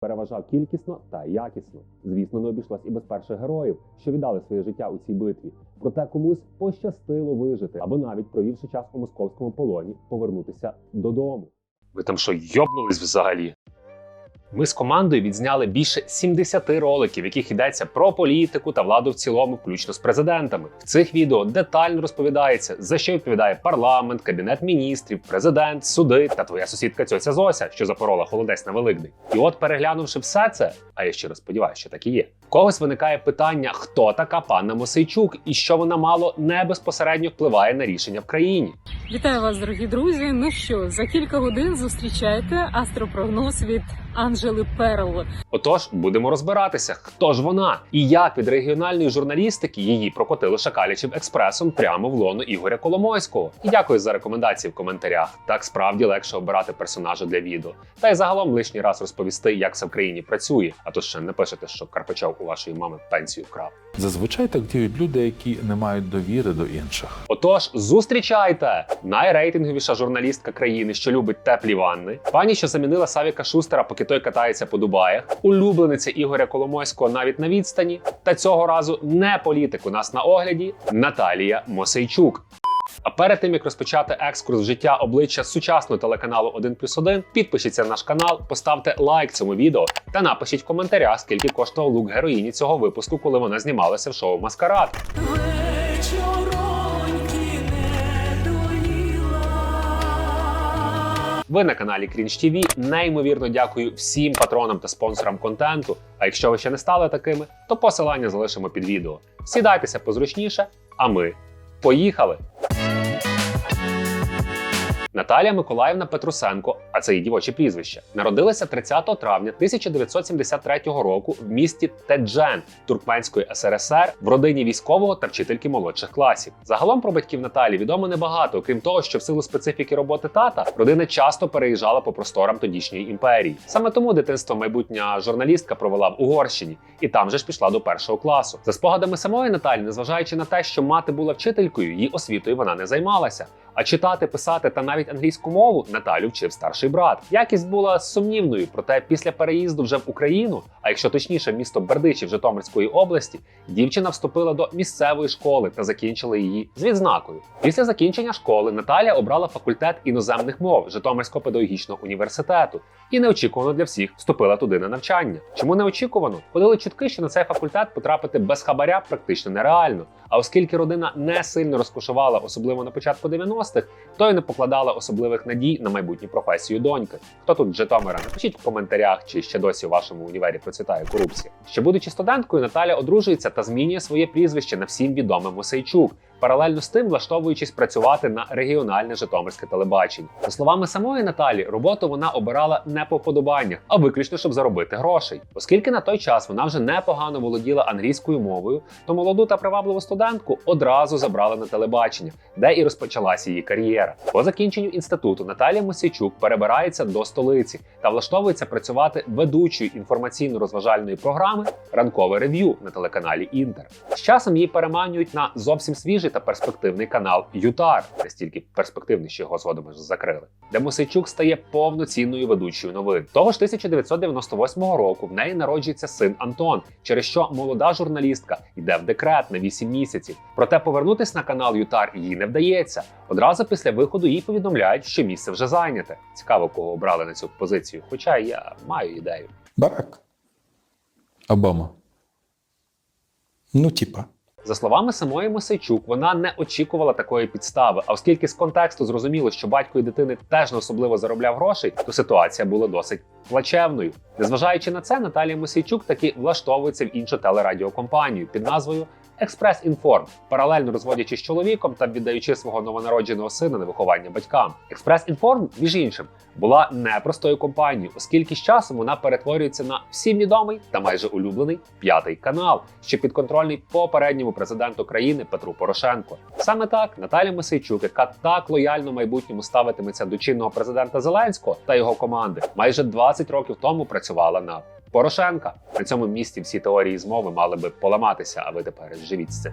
переважав кількісно та якісно. Звісно, не обійшлось і без перших героїв, що віддали своє життя у цій битві. Проте комусь пощастило вижити, або навіть провівши час у московському полоні, повернутися додому. Ви там що, йобнулись взагалі? Ми з командою відзняли більше 70 роликів, в яких йдеться про політику та владу в цілому, включно з президентами. В цих відео детально розповідається, за що відповідає парламент, кабінет міністрів, президент, суди та твоя сусідка цьоця Зося, що запорола холодець на Великдень. І от, переглянувши все це, а я щиро сподіваюся, що так і є. в Когось виникає питання, хто така панна Мосейчук і що вона мало не безпосередньо впливає на рішення в країні. Вітаю вас, дорогі друзі. Ну що, за кілька годин зустрічайте астропрогноз від Анжели Перл. Отож, будемо розбиратися, хто ж вона і як від регіональної журналістики її прокотили шакалячим експресом прямо в лоно Ігоря Коломойського. І дякую за рекомендації в коментарях. Так справді легше обирати персонажа для відео. Та й загалом лишній раз розповісти, як все в країні працює. А то ще не пишете, що Карпачов у вашої мами пенсію вкрав. Зазвичай так діють люди, які не мають довіри до інших. Отож, зустрічайте найрейтинговіша журналістка країни, що любить теплі ванни. Пані, що замінила Савіка Шустера, поки той катається по Дубаях, улюблениця Ігоря Коломойського навіть на відстані. Та цього разу не політик у нас на огляді Наталія Мосейчук. А перед тим як розпочати екскурс в життя обличчя сучасного телеканалу 1+,1, підпишіться на наш канал, поставте лайк цьому відео та напишіть в коментарях, скільки коштував лук героїні цього випуску, коли вона знімалася в шоу Маскарад. Ви на каналі Крінж ТВ. Неймовірно дякую всім патронам та спонсорам контенту. А якщо ви ще не стали такими, то посилання залишимо під відео. Сідайтеся позручніше, а ми поїхали! Наталія Миколаївна Петрусенко, а це її дівоче прізвище, народилася 30 травня 1973 року в місті Теджен Туркменської СРСР в родині військового та вчительки молодших класів. Загалом про батьків Наталі відомо небагато, окрім того, що в силу специфіки роботи тата родина часто переїжджала по просторам тодішньої імперії. Саме тому дитинство майбутня журналістка провела в Угорщині, і там же ж пішла до першого класу. За спогадами самої Наталі, незважаючи на те, що мати була вчителькою, її освітою вона не займалася. А читати, писати та навіть англійську мову Наталю вчив старший брат. Якість була сумнівною, проте після переїзду вже в Україну, а якщо точніше, місто Бердичів Житомирської області, дівчина вступила до місцевої школи та закінчила її з відзнакою. Після закінчення школи Наталя обрала факультет іноземних мов Житомирського педагогічного університету і неочікувано для всіх вступила туди на навчання. Чому неочікувано? Ходили чутки, що на цей факультет потрапити без хабаря практично нереально. А оскільки родина не сильно розкошувала, особливо на початку 90-х, то й не покладала особливих надій на майбутню професію доньки. Хто тут Житомира? Напишіть в коментарях, чи ще досі у вашому універі процвітає корупція. Ще будучи студенткою, Наталя одружується та змінює своє прізвище на всім відомим Мосейчук. Паралельно з тим, влаштовуючись працювати на регіональне Житомирське телебачення. За словами самої Наталі, роботу вона обирала не по вподобаннях, а виключно щоб заробити грошей. Оскільки на той час вона вже непогано володіла англійською мовою, то молоду та привабливу студентку одразу забрали на телебачення, де і розпочалася її кар'єра. По закінченню інституту Наталія Мосійчук перебирається до столиці та влаштовується працювати ведучою інформаційно-розважальної програми Ранкове рев'ю на телеканалі Інтер. З часом її переманюють на зовсім свіжий та перспективний канал Ютар, настільки перспективний, що його згодом закрили, де Мосейчук стає повноцінною ведучою новин. Того ж 1998 року в неї народжується син Антон, через що молода журналістка йде в декрет на 8 місяців. Проте повернутись на канал Ютар їй не вдається. Одразу після виходу їй повідомляють, що місце вже зайняте. Цікаво, кого обрали на цю позицію. Хоча я маю ідею. Барак. Обама. Ну, типа. За словами самої Мосейчук, вона не очікувала такої підстави. А оскільки з контексту зрозуміло, що батько і дитини теж не особливо заробляв грошей, то ситуація була досить плачевною. Незважаючи на це, Наталія Мосійчук таки влаштовується в іншу телерадіокомпанію під назвою Експрес Інформ, паралельно розводячись з чоловіком та віддаючи свого новонародженого сина на виховання батькам. Експрес Інформ, між іншим, була непростою компанією, оскільки з часом вона перетворюється на всім відомий та майже улюблений п'ятий канал, що підконтрольний попередньому президенту країни Петру Порошенко. Саме так Наталя Мисейчук, яка так лояльно в майбутньому ставитиметься до чинного президента Зеленського та його команди, майже 20 років тому працювала на Порошенка. При цьому місці всі теорії змови мали би поламатися, а ви тепер живіть з цим.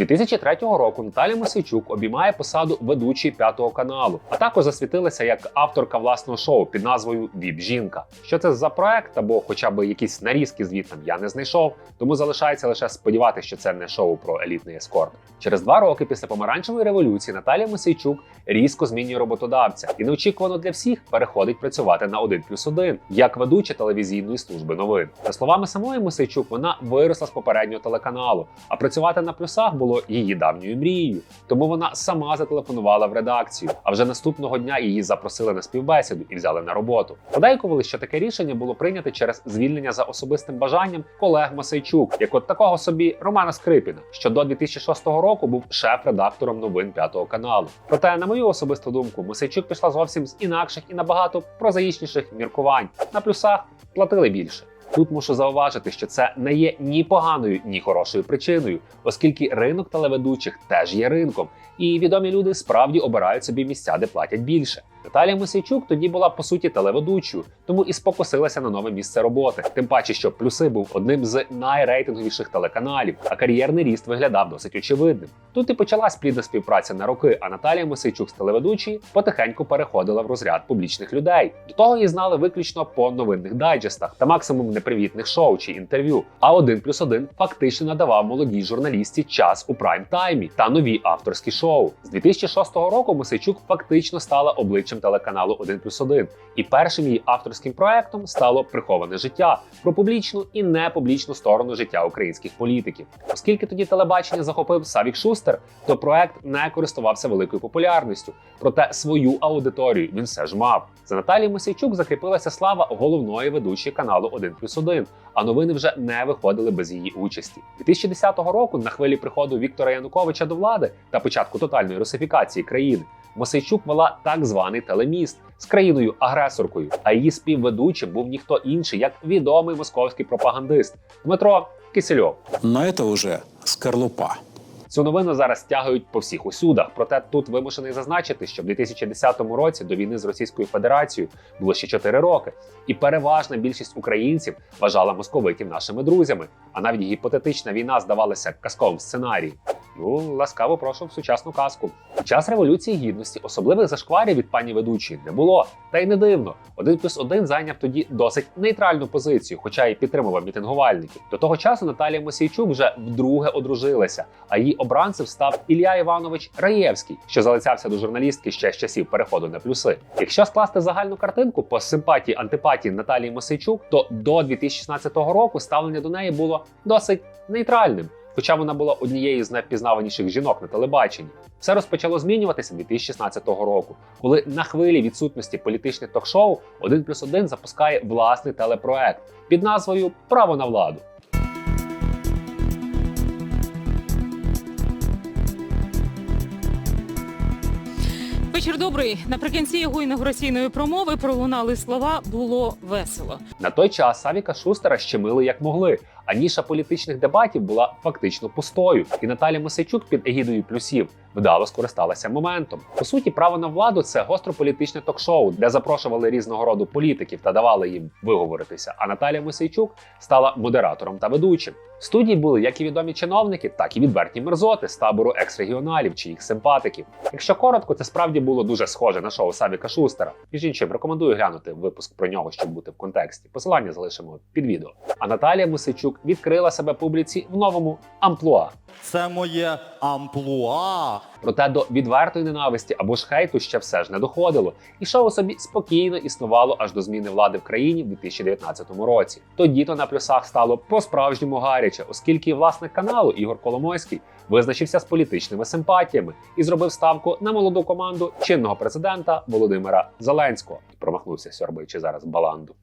2003 року Наталя Мосейчук обіймає посаду ведучої п'ятого каналу, а також засвітилася як авторка власного шоу під назвою Віп Жінка. Що це за проект або хоча б якісь нарізки звітом я не знайшов, тому залишається лише сподіватися, що це не шоу про елітний ескорт. Через два роки після помаранчевої революції Наталія Мосейчук різко змінює роботодавця і неочікувано для всіх переходить працювати на 1 плюс 1 як ведуча телевізійної служби новин. За словами самої Мосейчук, вона виросла з попереднього телеканалу, а працювати на плюсах було її давньою мрією. Тому вона сама зателефонувала в редакцію. А вже наступного дня її запросили на співбесіду і взяли на роботу. Подейкували, що таке рішення було прийнято через звільнення за особистим бажанням колег Мосейчук, як от такого собі Романа Скрипіна, що до 2006 року був шеф-редактором новин п'ятого каналу. Проте, на мою особисту думку, Мосейчук пішла зовсім з інакших і набагато прозаїчніших міркувань. На плюсах платили більше. Тут мушу зауважити, що це не є ні поганою, ні хорошою причиною, оскільки ринок телеведучих теж є ринком, і відомі люди справді обирають собі місця, де платять більше. Наталія Мосійчук тоді була по суті телеведучою, тому і спокусилася на нове місце роботи. Тим паче, що плюси був одним з найрейтинговіших телеканалів, а кар'єрний ріст виглядав досить очевидним. Тут і почалась плідна співпраця на роки, а Наталія Мосійчук з телеведучої потихеньку переходила в розряд публічних людей. До того її знали виключно по новинних дайджестах та максимум непривітних шоу чи інтерв'ю. А один плюс один фактично надавав молодій журналістці час у прайм-таймі та нові авторські шоу. З 2006 року Мосейчук фактично стала обличчям телеканалу 1 плюс 1. І першим її авторським проектом стало приховане життя про публічну і непублічну сторону життя українських політиків. Оскільки тоді телебачення захопив Савік Шустер, то проект не користувався великою популярністю. Проте свою аудиторію він все ж мав. За Наталією Мосійчук закріпилася слава головної ведучої каналу 1 плюс 1, а новини вже не виходили без її участі. 2010 року, на хвилі приходу Віктора Януковича до влади та початку тотальної русифікації країни, Мосейчук вела так званий телеміст з країною-агресоркою, а її співведучим був ніхто інший, як відомий московський пропагандист Дмитро Кисельов. Но это уже скорлупа. Цю новину зараз тягають по всіх усюдах. Проте тут вимушений зазначити, що в 2010 році до війни з Російською Федерацією було ще 4 роки, і переважна більшість українців вважала московитів нашими друзями. А навіть гіпотетична війна здавалася казковим сценарієм. Ну, ласкаво прошу в сучасну казку. Під час революції гідності особливих зашкварів від пані ведучої не було. Та й не дивно. Один плюс один зайняв тоді досить нейтральну позицію, хоча й підтримував мітингувальників. До того часу Наталія Мосійчук вже вдруге одружилася, а її обранцем став Ілля Іванович Раєвський, що залицявся до журналістки ще з часів переходу на плюси. Якщо скласти загальну картинку по симпатії антипатії Наталії Мосійчук, то до 2016 року ставлення до неї було досить нейтральним. Хоча вона була однією з найвпізнаваніших жінок на телебаченні, все розпочало змінюватися 2016 року, коли на хвилі відсутності політичних ток-шоу 1 плюс 1 запускає власний телепроект під назвою Право на владу. Вечір добрий. Наприкінці його інаугураційної промови пролунали слова було весело. На той час Савіка Шустера щемили як могли, а ніша політичних дебатів була фактично пустою. І Наталя Мосейчук під егідою плюсів вдало скористалася моментом. По суті, право на владу це гострополітичне ток-шоу, де запрошували різного роду політиків та давали їм виговоритися. А Наталя Мосейчук стала модератором та ведучим. Студії були як і відомі чиновники, так і відверті мерзоти з табору екс-регіоналів чи їх симпатиків. Якщо коротко, це справді було дуже схоже на шоу Савіка Шустера. Між іншим, рекомендую глянути випуск про нього, щоб бути в контексті. Посилання залишимо під відео. А Наталія Мосичук відкрила себе публіці в новому амплуа. Це моє амплуа. Проте до відвертої ненависті або ж хейту ще все ж не доходило, і шоу собі спокійно існувало аж до зміни влади в країні в 2019 році. Тоді то на плюсах стало по-справжньому гаряче, оскільки власник каналу Ігор Коломойський визначився з політичними симпатіями і зробив ставку на молоду команду чинного президента Володимира Зеленського. Промахнувся сьорбаючи зараз баланду.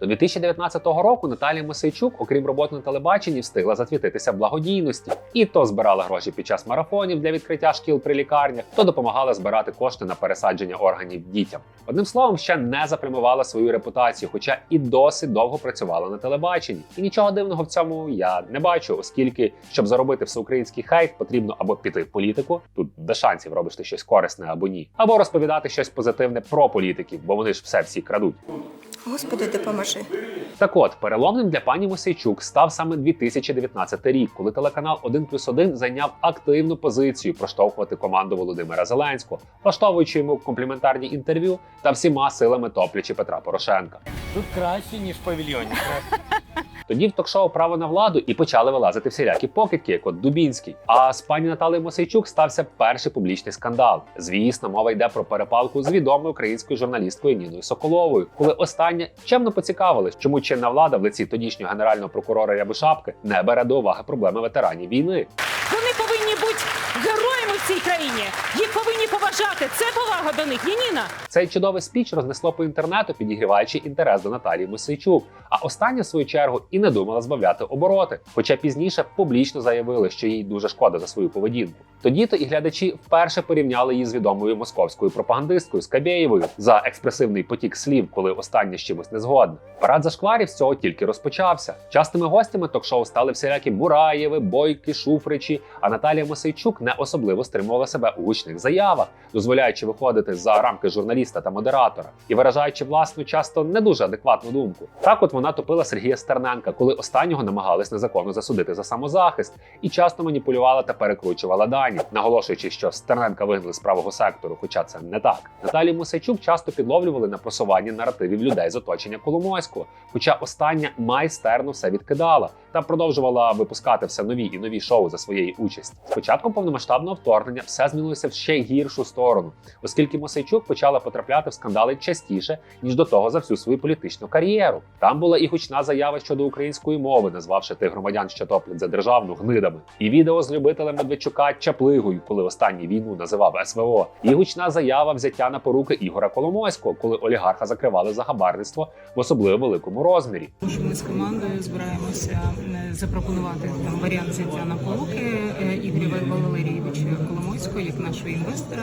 До 2019 року Наталія Мосейчук, окрім роботи на телебаченні, встигла засвітитися благодійності. І то збирала гроші під час марафонів для відкриття шкіл при лікарнях, то допомагала збирати кошти на пересадження органів дітям. Одним словом, ще не запрямувала свою репутацію, хоча і досить довго працювала на телебаченні. І нічого дивного в цьому я не бачу, оскільки, щоб заробити всеукраїнський хейт, потрібно або піти в політику, тут без шансів робиш ти щось корисне або ні, або розповідати щось позитивне про політиків, бо вони ж все всі крадуть. Господи, допоможи. Так от, переломним для пані Мосейчук став саме 2019 рік, коли телеканал 1 плюс 1 зайняв активну позицію проштовхувати команду Володимира Зеленського, влаштовуючи йому компліментарні інтерв'ю та всіма силами топлячи Петра Порошенка. Тут краще, ніж в павільйоні. Тоді в ток-шоу Право на владу і почали вилазити всілякі покидьки, як от Дубінський. А з пані Наталею Мосейчук стався перший публічний скандал. Звісно, мова йде про перепалку з відомою українською журналісткою Ніною Соколовою, коли остання чемно поцікавились, чому чинна влада в лиці тодішнього генерального прокурора Рябошапки не бере до уваги проблеми ветеранів війни. Вони повинні бути героями в цій країні. Їх повинні поважати. Це повага до них. Нініна. Цей чудовий спіч рознесло по інтернету, підігріваючи інтерес до Наталії Мосейчук. А остання, в свою чергу, і не думала збавляти обороти. Хоча пізніше публічно заявили, що їй дуже шкода за свою поведінку. Тоді то і глядачі вперше порівняли її з відомою московською пропагандисткою Скабєєвою за експресивний потік слів, коли остання з чимось не згодна. Парад зашкварів з цього тільки розпочався. Частими гостями ток-шоу стали всілякі Мураєви, Бойки, Шуфричі. А Наталія Мосейчук не особливо стримувала себе у гучних заявах, дозволяючи виходити за рамки журналіста та модератора і виражаючи власну часто не дуже адекватну думку. Так, от вона топила Сергія Стерненка, коли останнього намагались незаконно засудити за самозахист, і часто маніпулювала та перекручувала дані, наголошуючи, що Стерненка вигнали з правого сектору, хоча це не так. Наталію Мосейчук часто підловлювали на просуванні наративів людей з оточення Коломойського, хоча остання майстерно все відкидала та продовжувала випускати все нові і нові шоу за своєї участі. З початком повномасштабного вторгнення все змінилося в ще гіршу сторону, оскільки Мосейчук почала потрапляти в скандали частіше ніж до того за всю свою політичну кар'єру. Там була і гучна заява щодо української мови, назвавши тих громадян, що топлять за державну гнидами, і відео з любителем Медведчука чаплигою, коли останній війну називав СВО, і гучна заява взяття на поруки Ігора Коломойського, коли олігарха закривали за хабарництво в особливо великому розмірі. Ми з командою збираємося е, запропонувати там варіант взяття на поруки е, Ігоря Валерійовича Коломойського як нашого інвестора.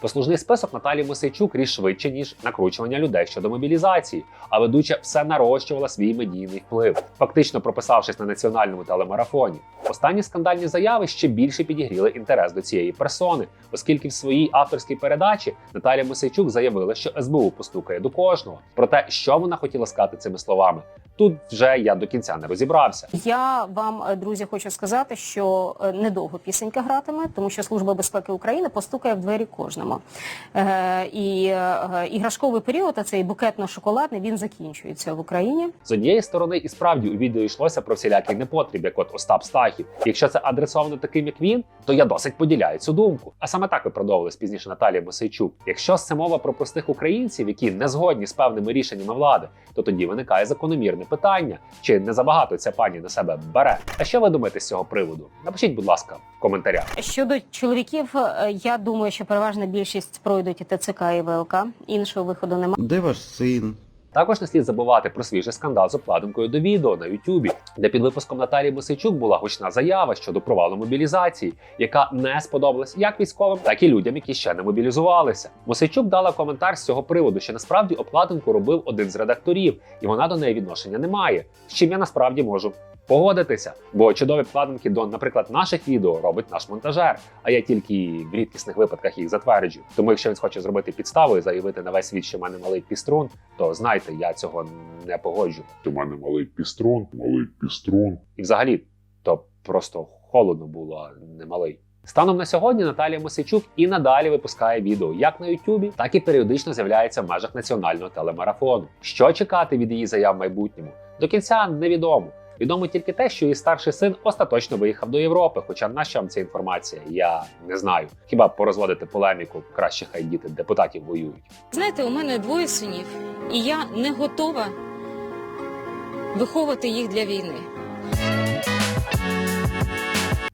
Послужний список Наталії Мосейчук ріс швидше ніж накручування людей щодо мобілізації, а ведуча все нарощувала свій медійний вплив, фактично прописавшись на національному телемарафоні. Останні скандальні заяви ще більше підігріли інтерес до цієї персони, оскільки в своїй авторській передачі Наталія Мосейчук заявила, що СБУ постукає до кожного. Проте, що вона хотіла сказати цими словами, тут вже я до кінця не розібрався. Я вам, е, друзі, хочу сказати, що е, недовго пісенька гратиме, тому що Служба безпеки України постукає в двері кожному. Е, і е, іграшковий період, а цей букетно-шоколадний, він закінчується в Україні. З однієї сторони, і справді у відео йшлося про всілякий непотріб, як от Остап Стахів. Якщо це адресовано таким, як він, то я досить поділяю цю думку. А саме так виправдовувалась пізніше Наталія Мосейчук. Якщо це мова про простих українців, які не згодні з певними рішеннями влади, то тоді виникає закономірне питання, чи не забагато ця пані на себе бере. А що ви думаєте з цього приводу? Напишіть, будь ласка, в коментарях. Щодо чоловіків, е, я думаю, що переважна більшість пройдуть і ТЦК і ВЛК. Іншого виходу немає. Де ваш син? Також не слід забувати про свіжий скандал з обкладинкою до відео на Ютубі, де під випуском Наталії Мосейчук була гучна заява щодо провалу мобілізації, яка не сподобалась як військовим, так і людям, які ще не мобілізувалися. Мосейчук дала коментар з цього приводу, що насправді обкладинку робив один з редакторів, і вона до неї відношення не має. З чим я насправді можу. Погодитися, бо чудові вкладинки до, наприклад, наших відео робить наш монтажер, а я тільки в рідкісних випадках їх затверджую. Тому, якщо він хоче зробити підставу і заявити на весь світ, що в мене малий піструн, то знайте, я цього не погоджу. У мене малий піструн, малий піструн. І взагалі, то просто холодно було, не малий. Станом на сьогодні Наталія Мосичук і надалі випускає відео як на Ютубі, так і періодично з'являється в межах національного телемарафону. Що чекати від її заяв в майбутньому? До кінця невідомо. Відомо тільки те, що її старший син остаточно виїхав до Європи. Хоча на що вам ця інформація, я не знаю. Хіба порозводити полеміку краще хай діти депутатів воюють. Знаєте, у мене двоє синів, і я не готова виховувати їх для війни.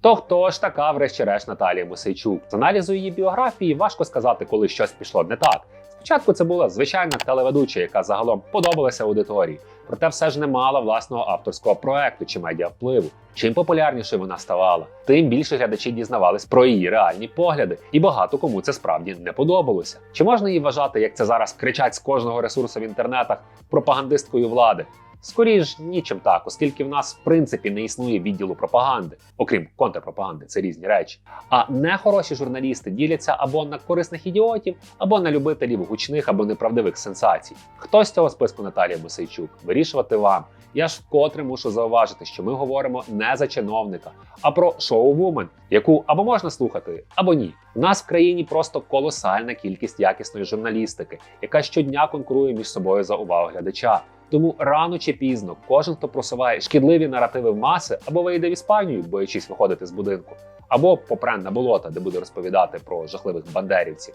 То хто ж така, врешті-решт, Наталія Мосейчук? З аналізу її біографії важко сказати, коли щось пішло не так. Спочатку це була звичайна телеведуча, яка загалом подобалася аудиторії, проте все ж не мала власного авторського проекту чи медіа впливу. Чим популярнішою вона ставала, тим більше глядачі дізнавались про її реальні погляди, і багато кому це справді не подобалося. Чи можна її вважати, як це зараз кричать з кожного ресурсу в інтернетах, пропагандисткою влади? Скоріш нічим так, оскільки в нас в принципі не існує відділу пропаганди, окрім контрпропаганди, це різні речі. А нехороші журналісти діляться або на корисних ідіотів, або на любителів гучних або неправдивих сенсацій. Хто з цього списку Наталія Мосейчук? Вирішувати вам. Я ж вкотре мушу зауважити, що ми говоримо не за чиновника, а про шоу-вумен, яку або можна слухати, або ні. У нас в країні просто колосальна кількість якісної журналістики, яка щодня конкурує між собою за увагу глядача. Тому рано чи пізно кожен, хто просуває шкідливі наративи в маси, або вийде в Іспанію, боячись виходити з будинку, або попре на болота, де буде розповідати про жахливих бандерівців.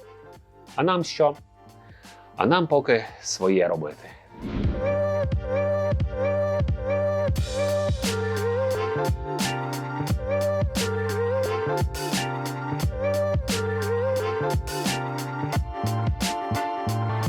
А нам що? А нам поки своє робити.